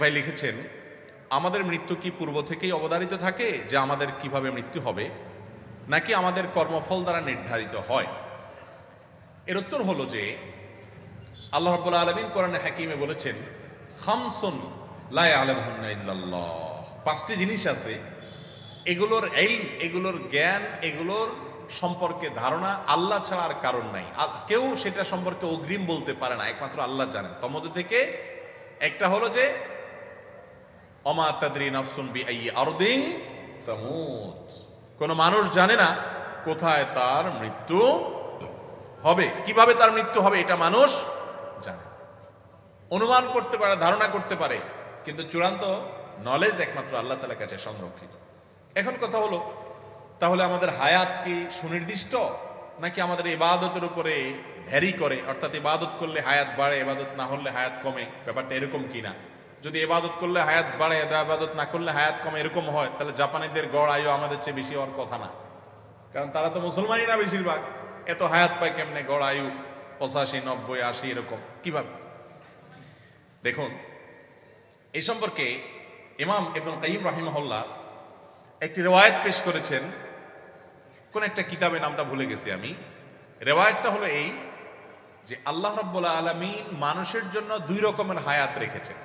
ভাই লিখেছেন, আমাদের মৃত্যু কি পূর্ব থেকেই অবধারিত থাকে যে আমাদের কীভাবে মৃত্যু হবে, নাকি আমাদের কর্মফল দ্বারা নির্ধারিত হয়? এর উত্তর হলো যে, আল্লাহ রাব্বুল আলামিন কোরআনে হাকিমে বলেছেন, খামসুন লা ইয়ালামুহুন্না ইল্লাল্লাহ। পাঁচটি জিনিস আছে, এগুলোর এলম এগুলোর জ্ঞান, এগুলোর সম্পর্কে ধারণা আল্লাহ ছাড়া আর কারণ নাই। আর কেউ সেটা সম্পর্কে অগ্রিম বলতে পারে না, একমাত্র আল্লাহ জানেন। তমধ্যে থেকে একটা হলো যে তামুত। কোন মানুষ জানে না কোথায় তার মৃত্যু হবে। কীভাবে তার মৃত্যু হবে এটা মানুষ জানে অনুমান করতে পারে, ধারণা করতে পারে, কিন্তু চূড়ান্ত নলেজ একমাত্র আল্লাহ তালার কাছে সংরক্ষিত। এখন কথা হলো, তাহলে আমাদের হায়াত কি সুনির্দিষ্ট, নাকি আমাদের ইবাদতের উপরে ভ্যারি করে? অর্থাৎ ইবাদত করলে হায়াত বাড়ে, ইবাদত না হলে হায়াত কমে? ব্যাপারটা এরকম কিনা? যদি এবাদত করলে হায়াত বাড়ে ইবাদত না করলে হায়াত কমে, এরকম হয়, তাহলে জাপানিদের গড় আয়ু আমাদের চেয়ে বেশি হওয়ার কথা না। কারণ তারা তো মুসলমানই না বেশিরভাগ। এত হায়াত পায় কেমনে? গড় আয়ু পঁচাশি, নব্বই, আশি, এরকম। কীভাবে? দেখুন এই সম্পর্কে ইমাম ইবনুল কাইম রাহিমহল্লা একটি রেওয়ায়ত পেশ করেছেন। কোন একটা কিতাবের নামটা ভুলে গেছি আমি। রেওয়ায়তটা হলো এই যে, আল্লাহ রাব্বুল আলামিন মানুষের জন্য দুই রকমের হায়াত রেখেছেন।